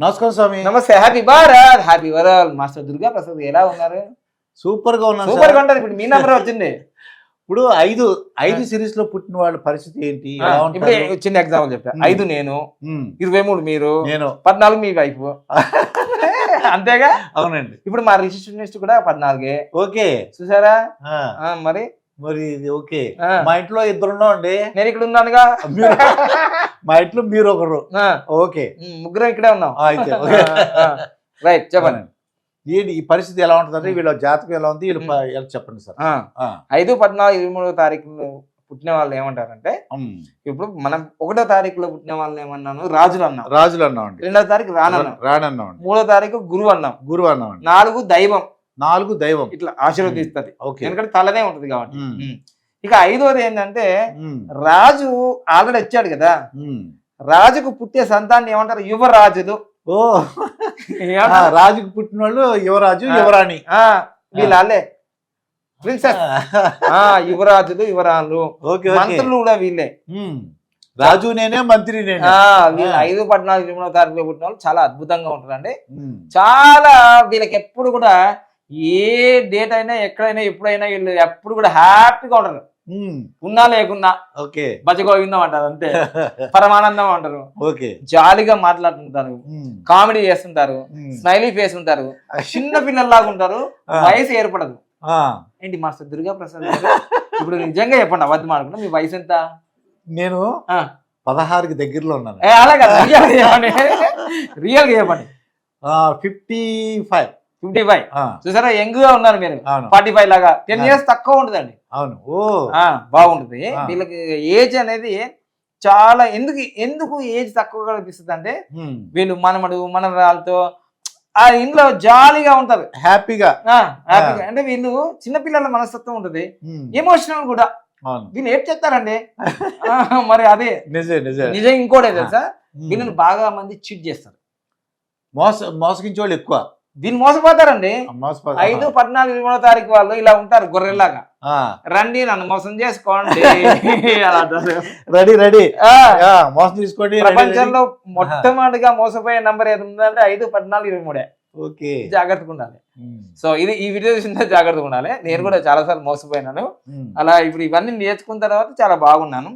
నమస్కారం స్వామి. నమస్తే happy Bharat happy world master Durga Prasad ఎలా ఉన్నారు? సూపర్గా ఉన్నాను సూపర్గా. ఉంటుంది ఇప్పుడు మీ నెంబర్ వచ్చింది. ఇప్పుడు ఐదు ఐదు సిరీస్లో పుట్టిన వాళ్ళ పరిస్థితి ఏంటి? ఇప్పుడు ఉంటారు? చిన్న ఎగ్జాంపుల్ చెప్తా. ఐదు నేను ఇరవై మూడు మీరు నేను. పద్నాలుగు మీ వైఫ్ అంతేగా? అవునండి. ఇప్పుడు మా రిసెప్షనిస్ట్ కూడా పద్నాలుగే. ఓకే. చూసారా? మరి? మరి ఇది ఓకే. మా ఇంట్లో ఇద్దరు ఉన్నామండి నేను ఇక్కడ ఉన్నానుగా. మా ఇంట్లో మీరు ఒకరు. ఓకే. ముగ్గురం ఇక్కడే ఉన్నాం. అయితే. రైట్ చెప్పండి. ఏంటి ఈ పరిస్థితి ఎలా ఉంటుందంటే వీళ్ళ జాతకం ఎలా ఉంది వీళ్ళ చెప్పండి సార్. ఐదు పద్నాలుగు ఇరవై మూడో తారీఖులో పుట్టిన వాళ్ళు ఏమంటారంటే ఇప్పుడు మనం ఒకటో తారీఖులో పుట్టిన వాళ్ళని ఏమన్నాను? రాజులు అన్నాం. రాజులు అన్నామండి. రెండో తారీఖు రానన్నాం. రానన్నామండి. మూడో తారీఖు గురువు అన్నాం. గురువు అన్నామండి. నాలుగు దైవం. నాలుగు దైవం. ఇట్లా ఆశీర్వదిస్తుంది. ఎందుకంటే తలనే ఉంటది కాబట్టి. ఇక ఐదోది ఏంటంటే రాజు ఆల్రెడీ వచ్చాడు కదా. రాజుకు పుట్టే సంతాన్ని ఏమంటారు? యువరాజులు. ఓ? రాజుకు పుట్టిన వాళ్ళు యువరాజు. యువరాణి. వీళ్ళే ప్రిన్సెస్. ఆ. యువరాజులు యువరాణులు. మంత్రులు కూడా వీళ్ళే. రాజు నేనే మంత్రి నేనే వీళ్ళు. ఐదు పద్నాలుగు ఇరవై తారీఖులో పుట్టిన వాళ్ళు చాలా అద్భుతంగా ఉంటారండి. చాలా వీళ్ళకి ఎప్పుడు కూడా ఏ డేట్ అయినా ఎక్కడైనా ఎప్పుడైనా వీళ్ళు ఎప్పుడు కూడా హ్యాపీగా ఉంటారు. ఉన్నా లేకున్నా ఓకే. బజగోవిందం అంటారు అంతే. పరమానందం అంటారు. ఓకే. జాలీగా మాట్లాడుతుంటారు. కామెడీ చేస్తుంటారు. స్మైలీ ఫేస్ ఉంటారు. చిన్న పిల్లల్లాగా ఉంటారు. వయసు ఏర్పడదు. ఏంటి మాస్టర్ దుర్గా ప్రసాద్ ఇప్పుడు నిజంగా చెప్పండి అబద్ధం ఆడకుండా మీ వయసు ఎంత? నేను. పదహారుకి దగ్గరలో ఉన్నాను. అలాగా? రియల్ చెప్పండి. రియల్గా చెప్పండి ఫిఫ్టీ ఫైవ్. ఫిఫ్టీ ఫైవ్ చూసారా? యంగ్గా ఉన్నారు మీరు. ఫార్టీ ఫైవ్ లాగా. టెన్. ఇయర్స్ తక్కువ ఉంటుందండి. అవును. ఓ. ఆ, బాగుంటుంది. వీళ్ళకి ఏజ్ అనేది చాలా ఎందుకు ఎందుకు ఏజ్ తక్కువగా అనిపిస్తుంది అంటే. వీళ్ళు మనమడు మనరాలతో ఆ ఇంట్లో జాలీగా ఉంటారు. హ్యాపీగా. హ్యాపీగా. అంటే వీళ్ళు చిన్నపిల్లల మనస్తత్వం ఉంటుంది. ఎమోషనల్ కూడా. వీళ్ళు ఏం చేస్తారండి? ఆ, మరి అదే. నిజే నిజే నిజం ఇంకోటే తెలుసా. వీళ్ళని బాగా మంది చీట్ చేస్తారు. మోస మోసగించే వాళ్ళు ఎక్కువ. వీళ్ళు మోసపోతారండి. మోసపో ఐదు పద్నాలుగు ఇరవై మూడో తారీఖు వాళ్ళు ఇలా ఉంటారు గొర్రెల్లాగా. ఆ, రండి నన్ను మోసం చేసుకోండి. Ready ready. మోసం రెడీ. ప్రపంచంలో మొట్టమొదటిగా మోసపోయే నంబర్ ఏది ఉందంటే ఐదు పద్నాలుగు ఇరవై మూడే. ఓకే. జాగ్రత్తగా ఉండాలి. సో ఇది ఈ వీడియో చూసిన జాగ్రత్తగా ఉండాలి. నేను కూడా చాలా సార్లు మోసపోయినాను. అలా ఇప్పుడు ఇవన్నీ నేర్చుకున్న తర్వాత చాలా బాగున్నాను.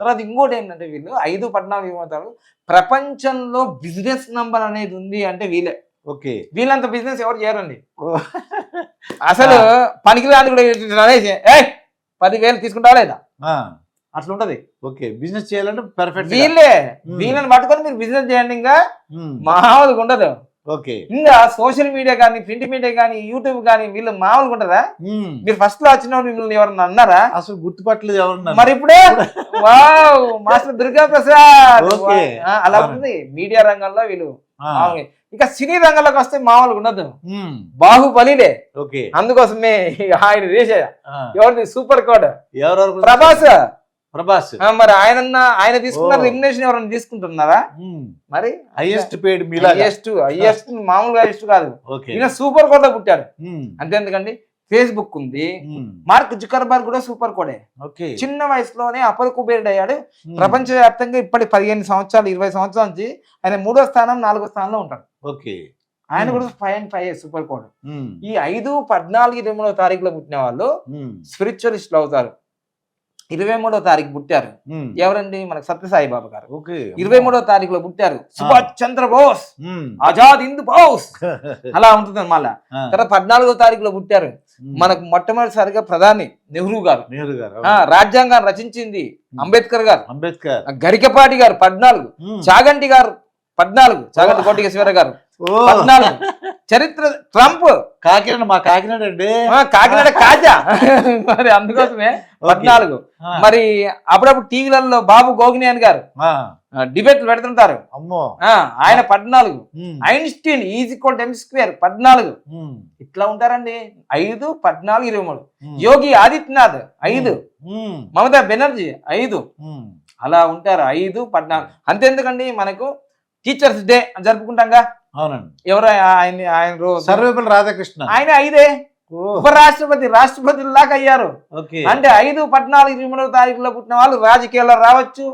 తర్వాత ఇంకోటి ఏంటంటే వీళ్ళు ఐదు పద్నాలుగు ఇరవై ప్రపంచంలో బిజినెస్ నంబర్ అనేది ఉంది అంటే వీళ్ళే. ఓకే. వీళ్ళంత బిజినెస్ ఎవరు చేయరండి. అసలు కూడా ఇట్లా అనేసి, ఏయ్ పదివేలు తీసుకుంటావా లేదా? అట్లా ఉంటది ఓకే. బిజినెస్ చేయాలంటే పర్ఫెక్ట్ వీళ్ళే. వీళ్ళని పట్టుకొని మీరు బిజినెస్ చేయండి ఇంకా మామూలుగా ఉండదు. ఓకే. ఇంకా సోషల్ మీడియా కానీ ప్రింట్ మీడియా కానీ యూట్యూబ్ కానీ వీళ్ళు మామూలుగా ఉంటుందా. మీరు ఫస్ట్లో వచ్చిన మిమ్మల్ని ఎవరన్నా అన్నారా? అసలు గుర్తుపట్టలేదు ఎవరున్నారు మరి ఇప్పుడే? వావ్ మాస్టర్ దుర్గా ప్రసాద్ అలా. ఉంటుంది. మీడియా రంగంలో వీళ్ళు. ఇక సినీ రంగంలోకి వస్తే మామూలుగా ఉండదు. బాహుబలిలే. ఓకే. అందుకోసమే ఆయన ఆ, ఎవరిది? Super code. ఎవరెవరు ప్రభాస్. ప్రభాస్. మరి ఆయన ఆయన తీసుకున్న. రెమ్యునేషన్ ఎవరైనా తీసుకుంటున్నారా? మరి హైయెస్ట్ మీలా హైయెస్ట్ హైయెస్ట్ మామూలుగా హైయెస్ట్ కాదు. ఈయన సూపర్ కోడ్లో పుట్టాడు. అంతేందుకండి? ఫేస్బుక్ ఉంది. మార్క్ జుకర్బర్గ్ కూడా సూపర్ కోడే ఓకే చిన్న వయసులోనే అపర కుబేరుడు అయ్యాడు ఉమ్. ప్రపంచవ్యాప్తంగా ఇప్పటి పదిహేను సంవత్సరాలు ఇరవై సంవత్సరాల నుంచి ఆయన మూడో స్థానం నాలుగో స్థానంలో ఉంటాడు ఓకే ఆయన. కూడా five and five super code. ఈ ఐదు పద్నాలుగు ఇరవై మూడో తారీఖులో పుట్టిన వాళ్ళు. స్పిరిచువలిస్టులు అవుతారు ఇరవై మూడో తారీఖు పుట్టారు. ఎవరండి? మనకు సత్యసాయి బాబా గారు ఇరవై మూడో తారీఖులో పుట్టారు. సుభాష్ చంద్ర బోస్. ఆజాద్ హింద్ బోస్. అలా ఉంటుంది మళ్ళా. తర్వాత పద్నాలుగో తారీఖులో పుట్టారు. మనకు మొట్టమొదటిసారిగా ప్రధాని నెహ్రూ గారు. నెహ్రూ గారు రాజ్యాంగాన్ని రచించింది అంబేద్కర్ గారు. అంబేద్కర్. గరికపాటి గారు పద్నాలుగు. చాగంటి గారు పద్నాలుగు. చాగంటి కోటికేశ్వర గారు. పద్నాలుగు. చరిత్ర ట్రంప్. కాకినాడ మా కాకినాడ అండి. ఆ, కాకినాడ కాజా. మరి అందుకోసమే. పద్నాలుగు. మరి అప్పుడప్పుడు టీవీలలో బాబు గోగినేని గారు. ఆ. డిబేట్లు పెడుతుంటారు. అమ్మో. ఆ ఆయన పద్నాలుగు. Einstein is equal M square పద్నాలుగు. ఇట్లా ఉంటారండి. ఐదు పద్నాలుగు ఇరవై మూడు. యోగి ఆదిత్యనాథ్ ఐదు. మమతా బెనర్జీ ఐదు. అలా ఉంటారు. ఐదు పద్నాలుగు. అంతెందుకండి మనకు? టీచర్స్ డే జరుపుకుంటాంగా. అవునండి. ఎవరు ఆయన ఆయన సర్వేపల్లి రాధాకృష్ణ. ఆయన ఐదే. ఉపరాష్ట్రపతి రాష్ట్రపతి లాగా అయ్యారు అంటే ఐదు పద్నాలుగు ఇరవై తారీఖులో పుట్టిన వాళ్ళు రాజకీయాల్లో రావచ్చు.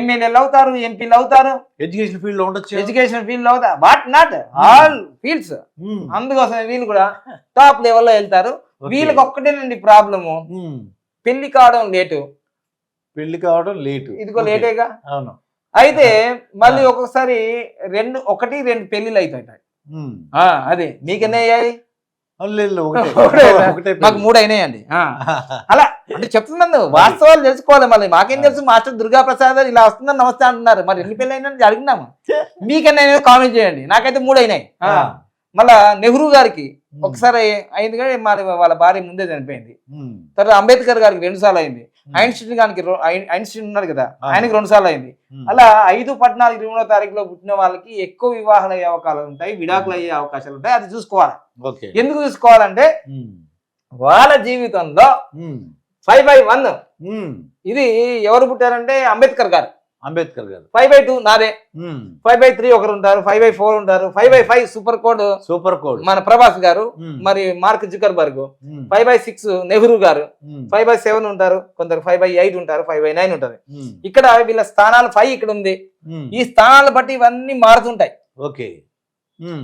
ఎమ్మెల్యేలు అవుతారు ఎంపీలు అవుతారు. ఎడ్యుకేషన్ ఫీల్డ్లో ఉండొచ్చు. ఎడ్యుకేషన్ ఫీల్డ్ అవుతారు వాట్ నాట్ ఆల్ ఫీల్డ్స్ అందుకోసం వీళ్ళు కూడా టాప్ లెవెల్లో వెళ్తారు. వీళ్ళకి ఒక్కటేనండి ప్రాబ్లము. పెళ్ళి కావడం లేటు. పెళ్ళి కావడం లేట్. ఇదిగో లేటేగా. అవును. అయితే మళ్ళీ ఒక్కొక్కసారి రెండు ఒకటి రెండు అవుతాయి ఉమ్. ఆ, అదే. మీకెన్ని అయ్యాయి? మాకు. మూడు అయినాయండి. అలా అంటే చెప్తున్నాను వాస్తవాలు తెలుసుకోవాలి మళ్ళీ. మాకేం తెలుసు మాస్టర్ దుర్గా ప్రసాద్ ఇలా వస్తుందని నమస్తే అంటున్నారు. మరి ఎన్ని పెళ్ళి అయినా అడిగినాము మీకన్నా కామెంట్ చేయండి. నాకైతే మూడు అయినాయి. మళ్ళా నెహ్రూ గారికి ఒకసారి అయింది కానీ మరి వాళ్ళ భార్య ముందే చనిపోయింది. తర్వాత అంబేద్కర్ గారికి రెండు సార్లు అయింది. ఐన్స్టీన్ ఐన్- ఐన్స్టీన్ ఉన్నాడు కదా. ఆయనకి రెండు సార్లు అయింది. అలా ఐదు పద్నాలుగు ఇరవై మూడో తారీఖులో పుట్టిన వాళ్ళకి ఎక్కువ వివాహాలు అయ్యే అవకాశాలు ఉంటాయి విడాకులు అయ్యే అవకాశాలు ఉంటాయి అది చూసుకోవాలి. ఎందుకు చూసుకోవాలంటే వాళ్ళ జీవితంలో ఫైవ్ బై వన్. ఇది ఎవరు పుట్టారంటే Ambedkar garu. Ambedkar garu. Five by two నాదే. ఫైవ్ బై త్రీ ఒకరు ఉంటారు ఫైవ్ బై ఫోర్ ఉంటారు. Five by five super code super code మన ప్రభాస్ గారు మరి Mark Zuckerberg five by six Nehru garu five by seven ఉంటారు కొందరు ఫైవ్ బై ఎయిట్ ఉంటారు ఫైవ్ బై నైన్ ఉంటుంది. ఉమ్, ఇక్కడ వీళ్ళ స్థానాలు ఫైవ్ ఇక్కడ ఉంది. ఈ స్థానాలు బట్టి ఇవన్నీ మారుతుంటాయి. ఓకే.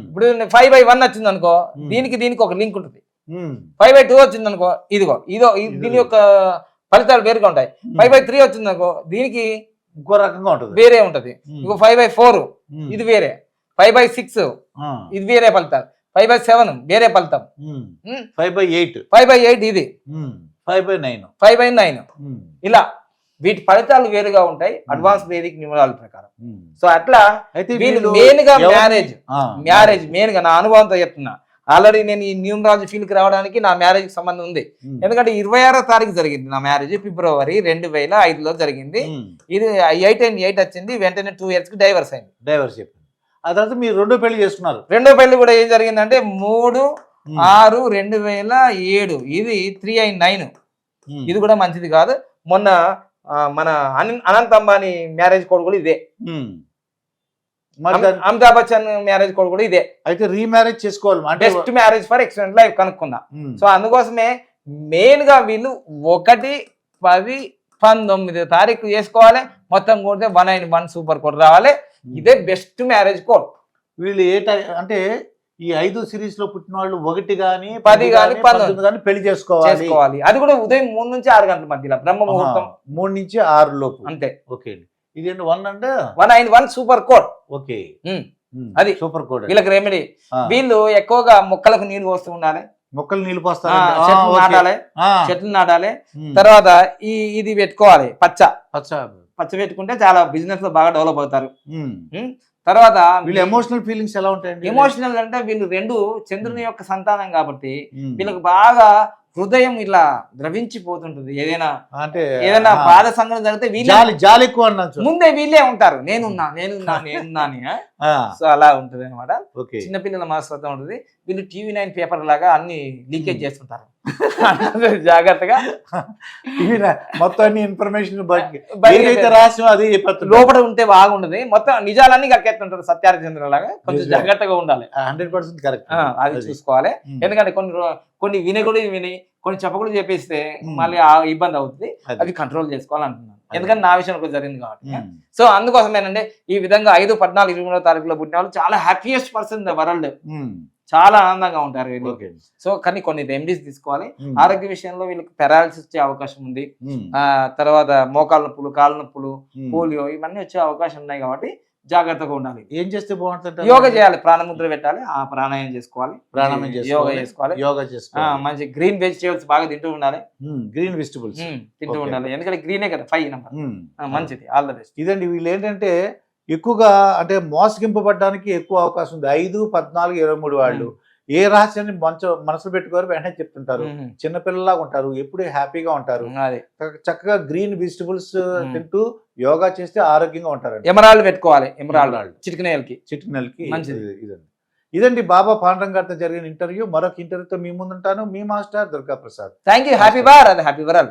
ఇప్పుడు ఫైవ్ బై వన్ వచ్చింది అనుకో. దీనికి దీనికి ఒక లింక్ ఉంటుంది. ఫైవ్ బై టూ వచ్చింది అనుకో ఇదిగో ఇదో ఇది- దీని యొక్క ఫలితాలు వేరుగా ఉంటాయి. ఫైవ్ బై త్రీ వచ్చింది అనుకో దీనికి ఇంకో రకంగా ఉంటుంది. వేరే ఉంటది. ఇంకో ఫైవ్ బై ఫోర్ ఇది వేరే. ఫైవ్ బై సిక్స్ ఇది వేరే ఫలితాలు. ఫైవ్ బై సెవెన్ వేరే ఫలితం. Five by eight five by eight ఇది. Five by nine five by nine ఇలా వీటి ఫలితాలు వేరుగా ఉంటాయి. అడ్వాన్స్ వేదిక నియమాల ప్రకారం. సో అట్లా అయితే వీళ్ళు మెయిన్గా మ్యారేజ్ మ్యారేజ్ మెయిన్గా నా అనుభవంతో చెప్తున్నా. ఆల్రెడీ నేను ఈ న్యూమరాలజీ ఫీల్డ్కి రావడానికి నా మ్యారేజ్కి సంబంధం ఉంది. ఉమ్, ఎందుకంటే ఇరవై ఆరో తారీఖు జరిగింది నా మ్యారేజ్ ఫిబ్రవరి రెండు వేల ఐదులో జరిగింది. ఉమ్, ఇది ఎయిట్ అండ్ ఎయిట్ వచ్చింది వెంటనే టూ ఇయర్స్కి డైవర్స్ అయింది. డైవర్స్ చెప్పండి ఆ తర్వాత మీరు రెండో పెళ్ళి చేసుకున్నారు. రెండో పెళ్ళి కూడా ఏం జరిగిందంటే మూడు ఉమ్, ఆరు రెండు వేల ఏడు. ఇది త్రీ అండ్ నైన్ ఇది కూడా మంచిది కాదు. మొన్న మన అనంత్ అంబానీ మ్యారేజ్ కోడ్ కూడా ఇదే ఉమ్. మరి అమి- దాన్ని- అమితాబ్ బచ్చన్ మ్యారేజ్ కోడ్ కూడా ఇదే. అయితే రీమ్యారేజ్ చేసుకోవాలి best marriage for excellent life కనుక్కుందాం. సో అందుకోసమే మెయిన్గా వీళ్ళు ఒకటి పది పంతొమ్మిది తారీఖు చేసుకోవాలి. మొత్తం కొడితే one and one super code రావాలి. ఇదే బెస్ట్ మ్యారేజ్ కోడ్ వీళ్ళు ఏ టై అంటే ఈ ఐదు సిరీస్లో పుట్టిన వాళ్ళు ఒకటి గాని పది గాని, పంతొమ్మిది గాని పెళ్ళి చేసుకోవాలి. అది కూడా ఉదయం మూడు నుంచి ఆరు గంటల మధ్యలో బ్రహ్మ ముహూర్తం మూడు నుంచి ఆరు లోపు. అంతే. ఓకే అండి. ఇదేంటి వన్ అంటే one and one super code okay అది. Super code. వీళ్ళకి రెమెడీ వీళ్ళు ఎక్కువగా మొక్కలకు నీళ్ళు పోస్తూ ఉండాలి. మొక్కలు నీళ్ళు ఆ, పోస్తారు చెట్లు నాటాలి. చెట్లు నాటాలి. తర్వాత ఈ ఇది పెట్టుకోవాలి పచ్చ. పచ్చ. పచ్చ పెట్టుకుంటే చాలా బిజినెస్లో బాగా డెవలప్ అవుతారు. ఉమ్. ఉమ్, తర్వాత వీళ్ళ ఎమోషనల్ ఫీలింగ్స్ ఎలా ఉంటాయండి? ఎమోషనల్ అంటే వీళ్ళు రెండు చంద్రుని యొక్క సంతానం కాబట్టి. వీళ్ళకి బాగా హృదయం ఇలా ద్రవించిపోతుంటుంది. ఏదైనా అంటే ఏదైనా బాధ సంఘటన జరిగితే వీళ్ళే జాలి ఎక్కువ ముందే వీళ్ళే ఉంటారు. నేనున్నా నేనున్నా సో అలా ఉంటది అనమాట చిన్నపిల్లల మనస్తత్వం ఉంటుంది. వీళ్ళు టీవీ నైన్ పేపర్ లాగా అన్ని లీకేజ్ చేస్తుంటారు. జాగ్రత్తగా. మొత్తం అన్ని ఇన్ఫర్మేషన్ రహస్యం అది లోపల ఉంటే బాగుండదు. మొత్తం నిజాలన్నీ కక్కేస్తుంటారు సత్యార్థచంద్ర లాగా. కొంచెం. జాగ్రత్తగా ఉండాలి. హండ్రెడ్ పర్సెంట్ కరెక్ట్ అది చూసుకోవాలి. ఎందుకంటే కొన్ని కొన్ని వినకూడదు విని కొన్ని చెప్పకూడదు చెప్పేస్తే. మళ్ళీ ఆ ఇబ్బంది అవుతుంది. అవి కంట్రోల్ చేసుకోవాలంటున్నాను. అదే. ఎందుకంటే నా విషయంలో కూడా జరిగింది కాబట్టి సో అందుకోసమేనంటే ఈ విధంగా ఐదు పద్నాలుగు ఇరవై మూడో తారీఖులో పుట్టిన వాళ్ళు చాలా హ్యాపీయెస్ట్ పర్సన్ ద వరల్డ్ చాలా ఆనందంగా ఉంటారు సో కానీ కొన్ని రెమెడీస్ తీసుకోవాలి. ఆరోగ్య విషయంలో వీళ్ళకి పెరాలసిస్ వచ్చే అవకాశం ఉంది. ఆ తర్వాత మోకాళ్ళ నొప్పులు కాళ్ళ నొప్పులు పోలియో ఇవన్నీ వచ్చే అవకాశం ఉన్నాయి కాబట్టి జాగ్రత్తగా ఉండాలి. ఏం చేస్తే బాగుంటుంది యోగా చేయాలి. ప్రాణముద్ర పెట్టాలి. ఆ ప్రాణాయామం చేసుకోవాలి. ప్రాణాయామం యోగా చేసుకోవాలి. యోగా చేసుకోవాలి. మంచి గ్రీన్ వెజిటేబుల్స్ బాగా తింటూ ఉండాలి. Green vegetables. తింటూ. ఉండాలి. ఎందుకంటే గ్రీనే కదా ఫైవ్ నెంబర్. మంచిది. ఆల్ ద బెస్ట్ ఇదండి వీళ్ళు ఏంటంటే ఎక్కువగా అంటే మోసగింపబడడానికి ఎక్కువ అవకాశం ఉంది. ఐదు పద్నాలుగు ఇరవై మూడు వాళ్ళు. ఏ రహస్యాన్ని మంచ మనసులో పెట్టుకోరు వెంటనే చెప్తుంటారు. చిన్నపిల్లలాగా ఉంటారు ఎప్పుడు హ్యాపీగా ఉంటారు. చక్కగా గ్రీన్ వెజిటబుల్స్. తింటూ యోగా చేస్తే ఆరోగ్యంగా ఉంటారండి ఎమరాల్డ్ పెట్టుకోవాలి ఎమరాల్డ్. చిటికనేలకి చిటినెలకి మంచిది. ఇది- ఇదండి. ఇదండి బాబా పాండ్రం గారితో జరిగిన ఇంటర్వ్యూ. మరొక ఇంటర్వ్యూతో మీ ముందుంటాను. మీ master Durga Prasad thank you happy bar అది హ్యాపీ వరల్